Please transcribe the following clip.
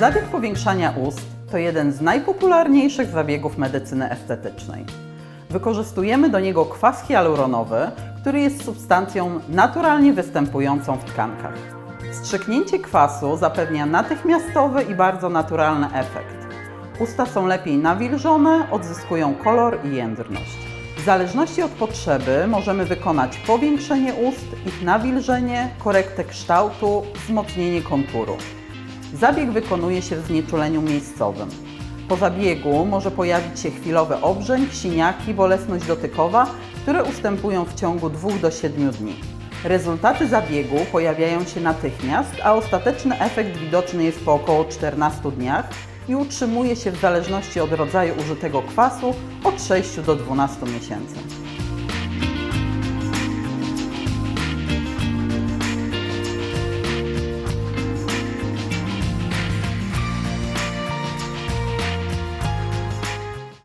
Zabieg powiększania ust to jeden z najpopularniejszych zabiegów medycyny estetycznej. Wykorzystujemy do niego kwas hialuronowy, który jest substancją naturalnie występującą w tkankach. Wstrzyknięcie kwasu zapewnia natychmiastowy i bardzo naturalny efekt. Usta są lepiej nawilżone, odzyskują kolor i jędrność. W zależności od potrzeby możemy wykonać powiększenie ust, ich nawilżenie, korektę kształtu, wzmocnienie konturu. Zabieg wykonuje się w znieczuleniu miejscowym. Po zabiegu może pojawić się chwilowy obrzęk, siniaki, bolesność dotykowa, które ustępują w ciągu 2 do 7 dni. Rezultaty zabiegu pojawiają się natychmiast, a ostateczny efekt widoczny jest po około 14 dniach i utrzymuje się w zależności od rodzaju użytego kwasu od 6 do 12 miesięcy.